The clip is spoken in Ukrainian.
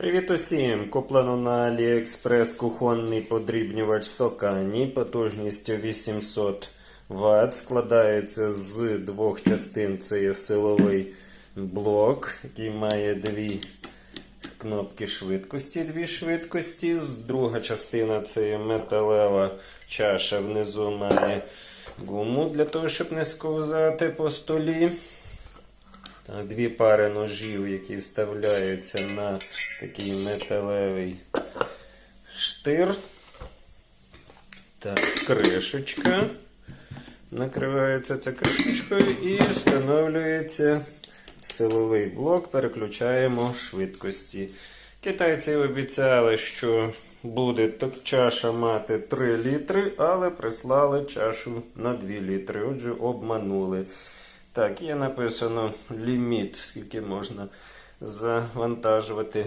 Привіт усім! Куплено на AliExpress кухонний подрібнювач Sokani потужністю 800 Вт. Складається з двох частин. Це є силовий блок, який має дві кнопки швидкості, дві швидкості. Друга частина це є металева чаша. Внизу має гуму для того, щоб не сковзати по столі. Дві пари ножів, які вставляються на такий металевий штир. Так, кришечка. Накривається ця кришечкою і встановлюється силовий блок. Переключаємо швидкості. Китайці обіцяли, що буде чаша мати 3 літри, але прислали чашу на 2 літри. Отже, обманули. Так, є написано ліміт, скільки можна завантажувати.